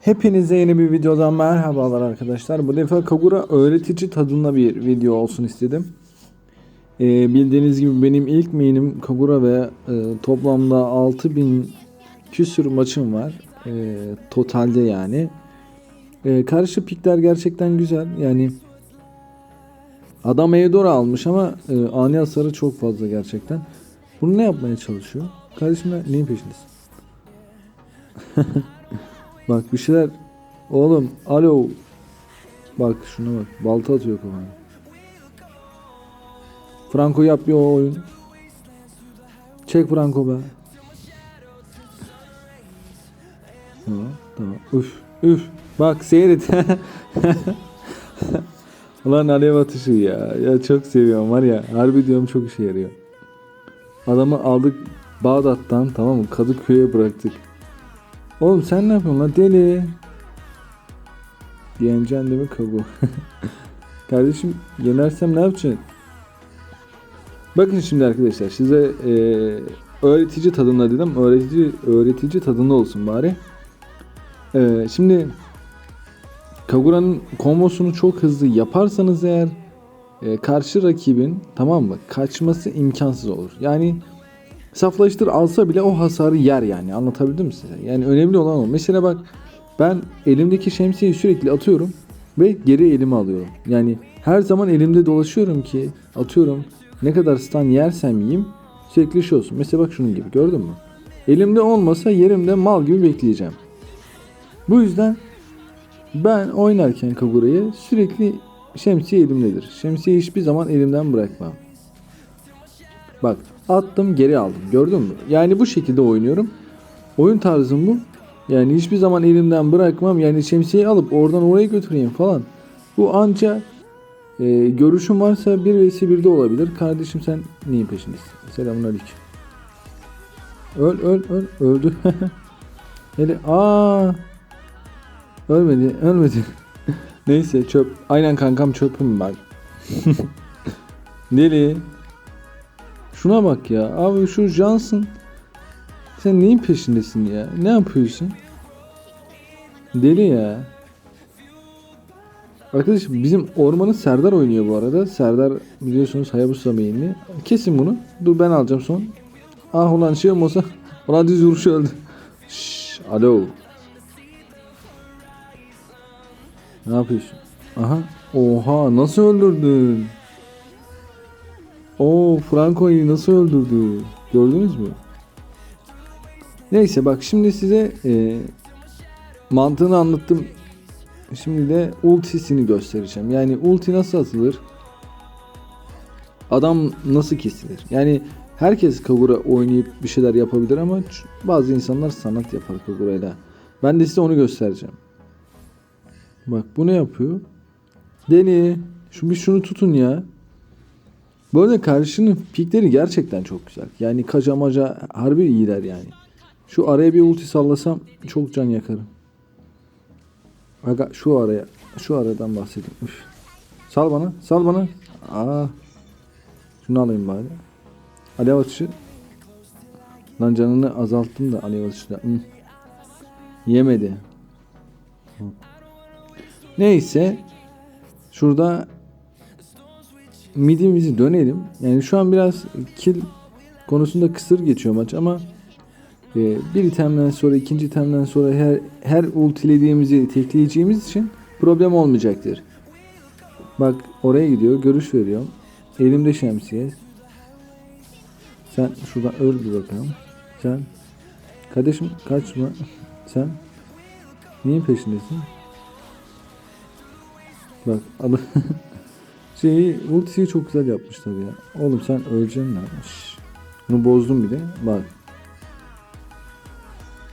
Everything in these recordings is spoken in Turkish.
Hepinize yeni bir videodan merhabalar arkadaşlar. Bu defa Kagura öğretici tadında bir video olsun istedim. Ee, bildiğiniz gibi benim ilk main'im Kagura ve e, toplamda 6000 küsür maçım var. E, totalde yani. E, karşı pikler gerçekten güzel. Yani adam Eudora almış ama e, ani hasarı çok fazla gerçekten. Bunu ne yapmaya çalışıyor? Kardeşim ne- neyin peşindesin? Bak bir şeyler oğlum alo. Bak şuna bak balta atıyor kafana. Franco yap bir o oyun. Çek Franco be. Tamam tamam. Üf üf. Bak seyret Ulan alev atışı ya ya çok seviyorum var ya harbi diyorum çok işe yarıyor adamı aldık Bağdat'tan tamam mı Kadıköy'e bıraktık Oğlum sen ne yapıyorsun lan deli? Yeneceksin değil mi kabuğu? Kardeşim yenersem ne yapacaksın? Bakın şimdi arkadaşlar size e, öğretici tadında dedim. Öğretici öğretici tadında olsun bari. E, şimdi Kagura'nın kombosunu çok hızlı yaparsanız eğer e, karşı rakibin tamam mı kaçması imkansız olur. Yani saflaştır alsa bile o hasarı yer yani. Anlatabildim mi size? Yani önemli olan o. Mesela bak ben elimdeki şemsiyeyi sürekli atıyorum ve geri elime alıyorum. Yani her zaman elimde dolaşıyorum ki atıyorum ne kadar stun yersem yiyeyim sürekli şey olsun. Mesela bak şunun gibi gördün mü? Elimde olmasa yerimde mal gibi bekleyeceğim. Bu yüzden ben oynarken Kagura'yı sürekli şemsiye elimdedir. Şemsiyeyi hiçbir zaman elimden bırakmam. Bak attım geri aldım. Gördün mü? Yani bu şekilde oynuyorum. Oyun tarzım bu. Yani hiçbir zaman elimden bırakmam. Yani şemsiyeyi alıp oradan oraya götüreyim falan. Bu anca e, görüşüm varsa 1 vs 1'de olabilir. Kardeşim sen neyin peşindesin? Selamun aleyküm. Öl öl öl öldü. Hele aa ölmedi ölmedi. Neyse çöp. Aynen kankam çöpüm ben. Deli. Şuna bak ya. Abi şu Johnson. Sen neyin peşindesin ya? Ne yapıyorsun? Deli ya. Arkadaşım bizim ormanı Serdar oynuyor bu arada. Serdar biliyorsunuz Hayabusa mainli. Kesin bunu. Dur ben alacağım son. Ah ulan şey olmasa. Ulan düz vuruş öldü. Şşş, alo. Ne yapıyorsun? Aha. Oha nasıl öldürdün? Oo Franco'yu nasıl öldürdü? Gördünüz mü? Neyse bak şimdi size e, mantığını anlattım. Şimdi de ultisini göstereceğim. Yani ulti nasıl atılır? Adam nasıl kesilir? Yani herkes Kagura oynayıp bir şeyler yapabilir ama bazı insanlar sanat yapar Kagura'yla. Ben de size onu göstereceğim. Bak bu ne yapıyor? Deli. Şu bir şunu tutun ya. Bu arada karşının pikleri gerçekten çok güzel. Yani kaca maca harbi iyiler yani. Şu araya bir ulti sallasam çok can yakarım. Aga şu araya şu aradan bahsedeyim. Üf. Sal bana sal bana. Aa. Şunu alayım bari. Alev atışı. Lan canını azalttım da alev atışı da. Hı. Yemedi. Hı. Neyse. Şurada midimizi dönelim. Yani şu an biraz kill konusunda kısır geçiyor maç ama e, bir itemden sonra ikinci itemden sonra her her ultilediğimizi tekleyeceğimiz için problem olmayacaktır. Bak oraya gidiyor. Görüş veriyorum. Elimde şemsiye. Sen şuradan öl bir bakalım. Sen kardeşim kaçma. Sen neyin peşindesin? Bak adam Şeyi ultisiyi çok güzel yapmışlar ya. Oğlum sen öleceksin lan. Bunu bozdum bir de. Bak.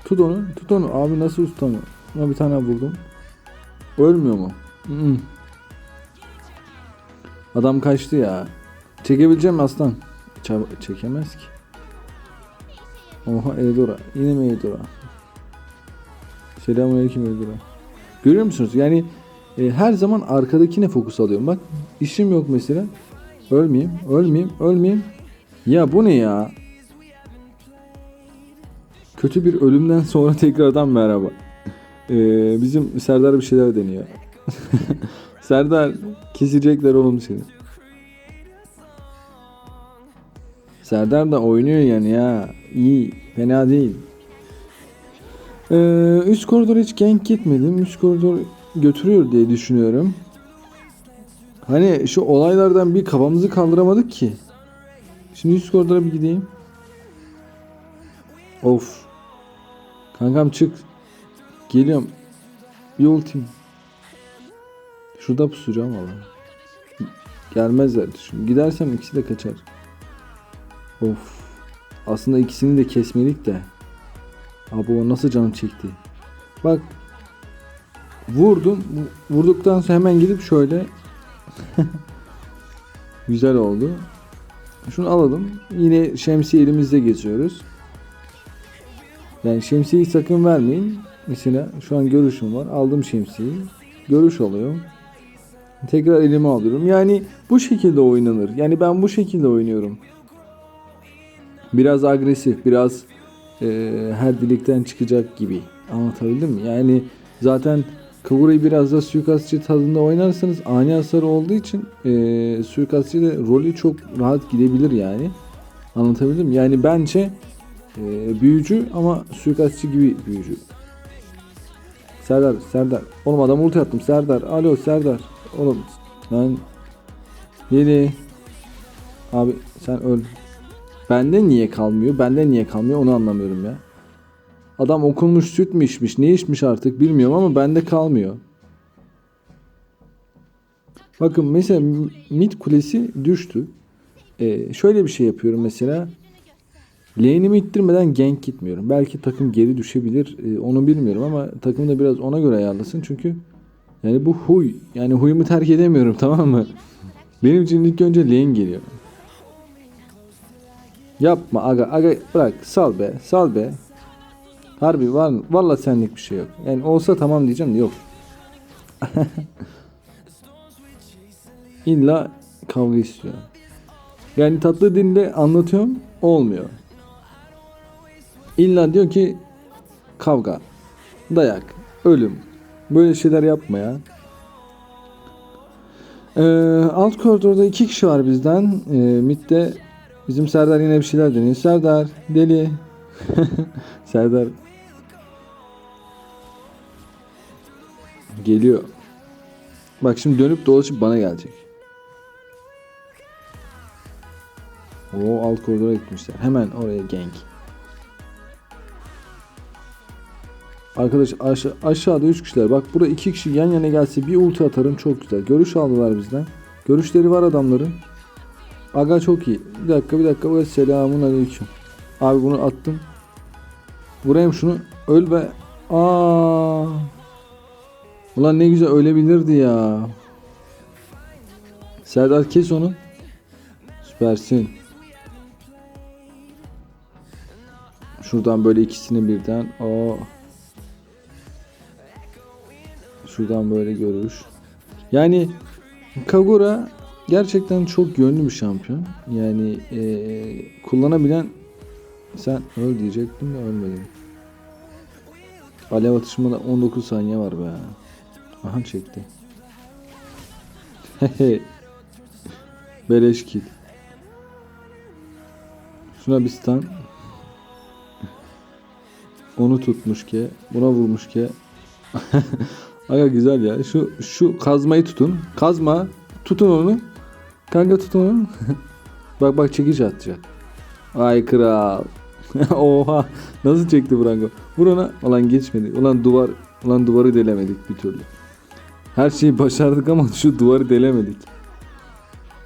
Tut onu. Tut onu. Abi nasıl tutamıyor? Ona bir tane vurdum. Ölmüyor mu? Mm. Adam kaçtı ya. Çekebileceğim aslan? Çab- çekemez ki. Oha Eldora. Yine mi Eldora? Selamünaleyküm Eldora. Görüyor musunuz? Yani e, her zaman arkadakine fokus alıyorum. Bak işim yok mesela. Ölmeyeyim, ölmeyeyim, ölmeyeyim. Ya bu ne ya? Kötü bir ölümden sonra tekrardan merhaba. Ee, bizim Serdar bir şeyler deniyor. Serdar kesecekler oğlum seni. Serdar da oynuyor yani ya. İyi. Fena değil. Ee, üst koridora hiç gank gitmedim. Üst koridor götürüyor diye düşünüyorum. Hani şu olaylardan bir kafamızı kaldıramadık ki. Şimdi koridora bir gideyim. Of. Kankam çık. Geliyorum. Bir ultim. Şurada pusacağım valla. Gelmezler şimdi. Gidersem ikisi de kaçar. Of. Aslında ikisini de kesmedik de. Abi o nasıl canım çekti. Bak. Vurdum. Vurduktan sonra hemen gidip şöyle. Güzel oldu. Şunu alalım. Yine şemsiye elimizde geziyoruz. Yani şemsiyeyi sakın vermeyin. Mesela şu an görüşüm var. Aldım şemsiyeyi. Görüş oluyor. Tekrar elime alıyorum. Yani bu şekilde oynanır. Yani ben bu şekilde oynuyorum. Biraz agresif, biraz e, her delikten çıkacak gibi. Anlatabildim mi? Yani zaten Kagura'yı biraz da suikastçı tadında oynarsanız ani hasar olduğu için e, suikastçı da rolü çok rahat gidebilir yani. Anlatabildim? Yani bence e, büyücü ama suikastçı gibi büyücü. Serdar, Serdar. Oğlum adam ulti attım. Serdar. Alo Serdar. Oğlum lan. Yedi. Abi sen öl. Bende niye kalmıyor? Bende niye kalmıyor onu anlamıyorum ya. Adam okunmuş süt mü içmiş ne içmiş artık bilmiyorum ama bende kalmıyor. Bakın mesela mid kulesi düştü. Ee, şöyle bir şey yapıyorum mesela. Lane'imi ittirmeden gank gitmiyorum. Belki takım geri düşebilir. ee, onu bilmiyorum ama takım da biraz ona göre ayarlasın. Çünkü yani bu huy. Yani huyumu terk edemiyorum tamam mı? Benim için ilk önce lane geliyor. Yapma aga aga bırak sal be sal be. Harbi var valla senlik bir şey yok. Yani olsa tamam diyeceğim de yok. İlla kavga istiyor. Yani tatlı dille anlatıyorum olmuyor. İlla diyor ki kavga, dayak, ölüm. Böyle şeyler yapma ya. Ee, alt koridorda iki kişi var bizden. Ee, midde bizim Serdar yine bir şeyler deniyor. Serdar deli. Serdar geliyor. Bak şimdi dönüp dolaşıp bana gelecek. O alt koridora gitmişler. Hemen oraya gank. Arkadaş aşa- aşağıda 3 kişiler. Bak burada 2 kişi yan yana gelse bir ulti atarım çok güzel. Görüş aldılar bizden. Görüşleri var adamların. Aga çok iyi. Bir dakika bir dakika. Selamun aleyküm. Abi bunu attım. Vurayım şunu. Öl be. Aa. Ulan ne güzel ölebilirdi ya. Serdar kes onu. Süpersin. Şuradan böyle ikisini birden. Aa. Şuradan böyle görüş. Yani Kagura gerçekten çok yönlü bir şampiyon. Yani eee, kullanabilen sen öl diyecektim de ölmedin. Alev atışmada 19 saniye var be. Aha çekti. Beleş kill. Şuna bir stun. Onu tutmuş ki, buna vurmuş ki. Aga güzel ya. Şu şu kazmayı tutun. Kazma. Tutun onu. Kanka tutun onu. bak bak çekiç atacak. Ay kral. Oha. Nasıl çekti Branko? Vur ona. Ulan geçmedi. Ulan duvar. Ulan duvarı delemedik bir türlü. Her şeyi başardık ama şu duvarı delemedik.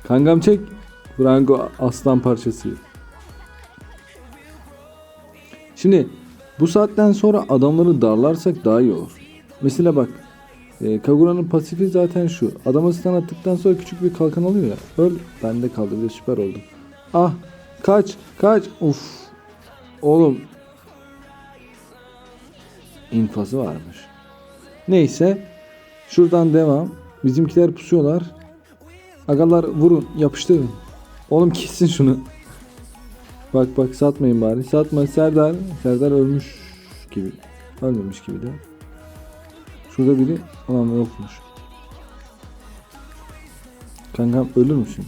Kankam çek. Branko aslan parçası. Şimdi bu saatten sonra adamları darlarsak daha iyi olur. Mesela bak e, Kagura'nın pasifi zaten şu. Adama stun attıktan sonra küçük bir kalkan alıyor ya. Öl. Bende kaldı bir süper oldu. Ah kaç kaç. Uf. Oğlum. İnfazı varmış. Neyse. Şuradan devam. Bizimkiler pusuyorlar. Agalar vurun yapıştırın. Oğlum kessin şunu. Bak bak satmayın bari. Satma Serdar. Serdar ölmüş gibi. Ölmemiş gibi de. Şurada biri aman yokmuş. Kankam ölür müsün?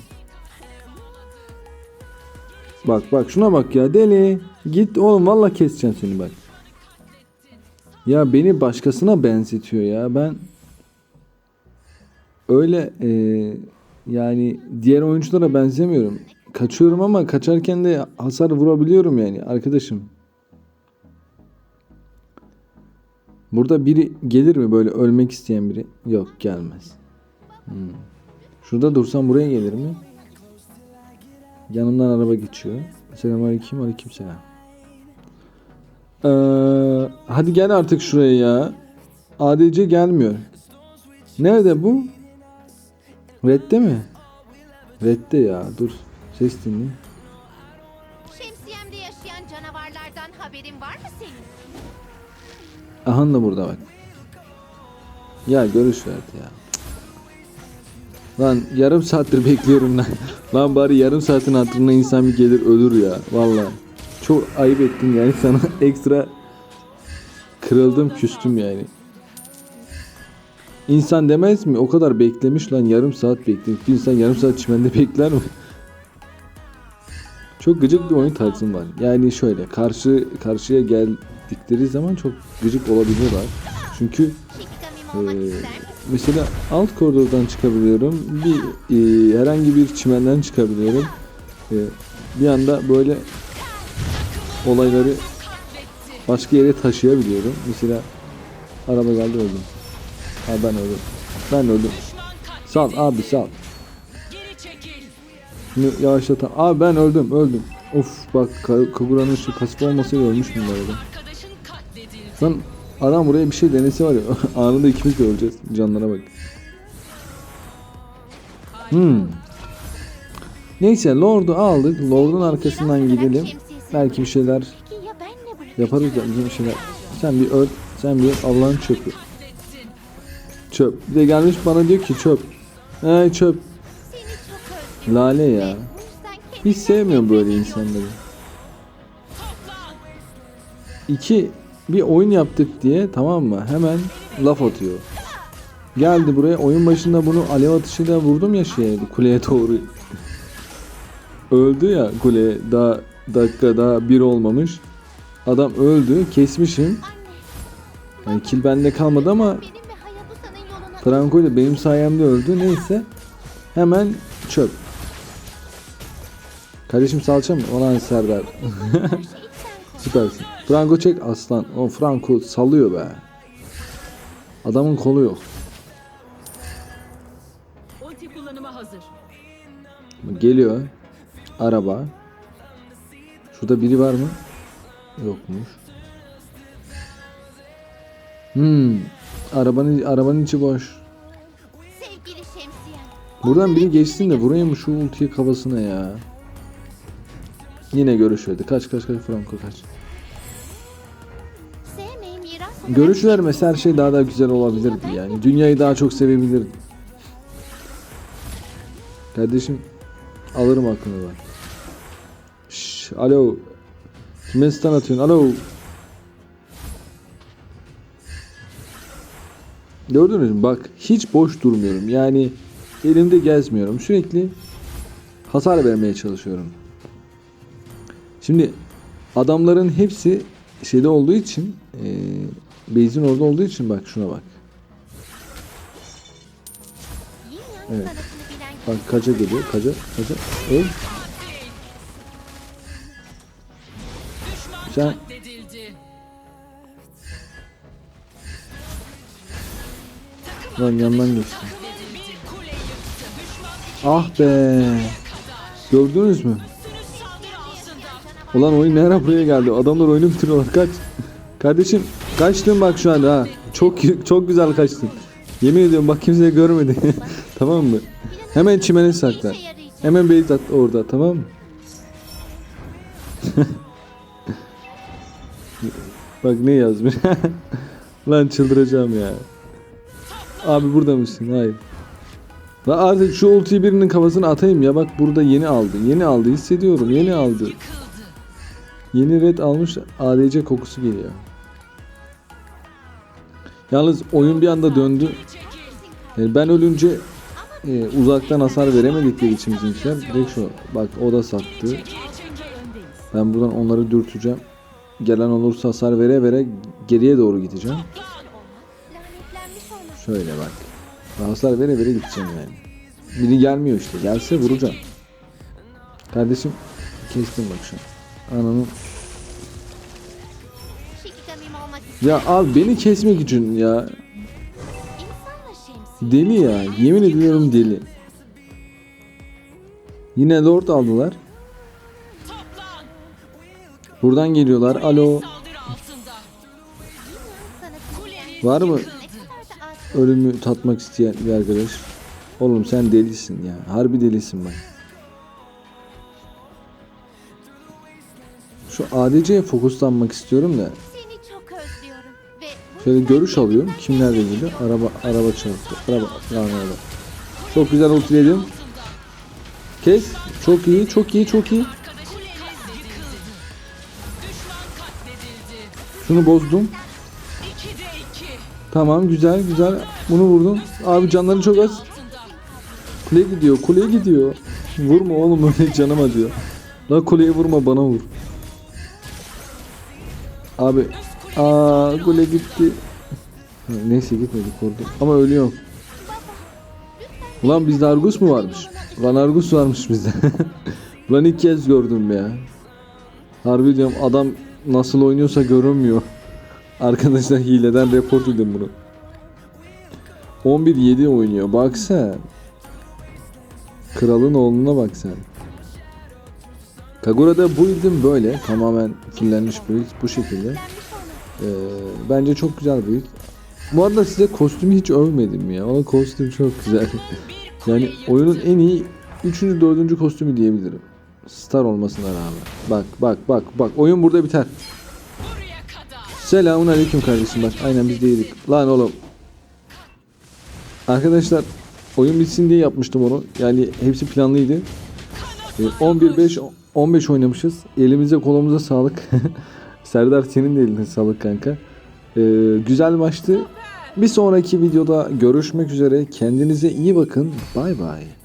Bak bak şuna bak ya deli. Git oğlum valla keseceğim seni bak. Ya beni başkasına benzetiyor ya ben öyle e, yani diğer oyunculara benzemiyorum. Kaçıyorum ama kaçarken de hasar vurabiliyorum yani arkadaşım. Burada biri gelir mi böyle ölmek isteyen biri? Yok gelmez. Hmm. Şurada dursam buraya gelir mi? Yanımdan araba geçiyor. Selamünaleyküm, aleykümselam. Ee, hadi gel artık şuraya ya. ADC gelmiyor. Nerede bu? Red'de mi? Red'de ya. Dur. Ses dinleyeyim. Şemsiyemde yaşayan canavarlardan haberin var mı senin? Ahan da burada bak. Ya görüş verdi ya. Lan yarım saattir bekliyorum lan. Lan bari yarım saatin hatırına insan bir gelir ölür ya. Vallahi. Çok ayıp ettin yani sana ekstra kırıldım küstüm yani. İnsan demez mi? O kadar beklemiş lan yarım saat beklemiş. Bir insan yarım saat çimende bekler mi? Çok gıcık bir oyun tarzım var. Yani şöyle karşı karşıya geldikleri zaman çok gıcık olabiliyorlar. Çünkü Şikgamim mesela alt koridordan çıkabiliyorum. Bir e, herhangi bir çimenden çıkabiliyorum. E, bir anda böyle olayları başka yere taşıyabiliyorum. Mesela araba geldi öldüm. Ha ben öldüm. Ben öldüm. Sal abi sal. Şunu yavaşlatan. Abi ben öldüm öldüm. Of bak Ka- Kagura'nın şu pasif olmasaydı ölmüştüm bu arada. Arkadaşın katledildi. Lan adam buraya bir şey denesi var ya anında ikimiz de öleceğiz. Canlara bak. Hmm. Neyse Lord'u aldık. Lord'un arkasından gidelim. Belki bir şeyler yaparız da bizim şeyler. Sen bir öl, sen bir öl, Allah'ın çöpü. Çöp. Bir de gelmiş bana diyor ki çöp. He çöp. Lale ya. Hiç sevmiyorum böyle insanları. İki bir oyun yaptık diye tamam mı? Hemen laf atıyor. Geldi buraya oyun başında bunu alev atışıyla vurdum ya şeye kuleye doğru. Öldü ya kule daha dakika daha bir olmamış. Adam öldü kesmişim. Yani kill bende kalmadı ama Franco da benim sayemde öldü. Neyse. Hemen çöp. Kardeşim salça mı? Olan Serdar. Süpersin. Franco çek aslan. O Franco salıyor be. Adamın kolu yok. Ulti kullanıma hazır. Geliyor. Araba. Şurada biri var mı? Yokmuş. Hmm. Arabanın arabanın içi boş. sevgili şemsiyem. Buradan biri geçsin de vurayım şu ultiyi kafasına ya. Yine görüş verdi. Kaç kaç kaç Franco kaç. Görüş vermese her şey daha da güzel olabilirdi yani. Dünyayı daha çok sevebilirdi. Kardeşim alırım aklını bak. Şş, alo. Kime stun atıyorsun? Alo. Gördünüz mü? Bak hiç boş durmuyorum. Yani elimde gezmiyorum. Sürekli hasar vermeye çalışıyorum. Şimdi adamların hepsi şeyde olduğu için e, base'in orada olduğu için bak şuna bak. Evet. Bak kaca geliyor. Kaca. Kaca. Öl. Sen-. Lan yandan geçti. Ah be. Gördünüz mü? Ulan oyun ne buraya geldi? Adamlar oyunu bitiriyorlar. Kaç. Kardeşim kaçtın bak şu anda ha. Çok çok güzel kaçtın. Yemin ediyorum bak kimse görmedi. tamam mı? Hemen çimene yarayacak. Hemen base at orada tamam mı? Bak ne yazmış. Lan çıldıracağım ya. Abi burada mısın? Hayır. La artık şu ultiyi birinin kafasına atayım ya bak burada yeni aldı. Yeni aldı hissediyorum. Yeni aldı. Yeni red almış ADC kokusu geliyor. Yalnız oyun bir anda döndü. Yani ben ölünce e, uzaktan hasar veremedikleri için bizimkiler direkt şu bak o da sattı. Ben buradan onları dürteceğim. Gelen olursa hasar vere vere geriye doğru gideceğim. Şöyle bak. Hasar vere vere gideceğim yani. Biri gelmiyor işte. Gelse vuracağım. Kardeşim kestim bak şu an. Ananın. Ya abi beni kesmek için ya. Deli ya. Yemin ediyorum deli. Yine lord aldılar. Buradan geliyorlar. Alo. Var mı ölümü tatmak isteyen bir arkadaş? Oğlum sen delisin ya. Harbi delisin bak. Şu ADC'ye fokuslanmak istiyorum da. Şöyle görüş alıyorum. Kimler geliyor? Araba araba çarptı. Araba lan araba. Çok güzel ultiledim. Kes. Çok iyi, çok iyi, çok iyi. Şunu bozdum. 2'de 2. Tamam güzel güzel. Bunu vurdum. Abi canları çok az. Kule gidiyor, kule gidiyor. Vurma oğlum öyle canım acıyor. La kuleye vurma bana vur. Abi. Aa kule gitti. Neyse gitmedi korktum. Ama ölüyorum. Ulan bizde Argus mu varmış? Ulan Argus varmış bizde. Ulan ilk kez gördüm ya. Harbi diyorum adam nasıl oynuyorsa görünmüyor. Arkadaşlar hileden report edin bunu. 11-7 oynuyor. Bak sen. Kralın oğluna bak sen. Kagura'da bu build'im böyle. Tamamen fullenmiş build bu şekilde. Ee, bence çok güzel build. Bu arada size kostümü hiç övmedim ya. Ama kostüm çok güzel. yani oyunun en iyi 3. 4. kostümü diyebilirim. Star olmasına rağmen. Bak bak bak bak oyun burada biter. Selamun aleyküm kardeşim bak aynen biz de yedik. Lan oğlum. Arkadaşlar oyun bitsin diye yapmıştım onu. Yani hepsi planlıydı. Ee, 11-5 15 oynamışız. Elimize kolumuza sağlık. Serdar senin de eline sağlık kanka. Ee, güzel maçtı. Bir sonraki videoda görüşmek üzere. Kendinize iyi bakın. Bay bay.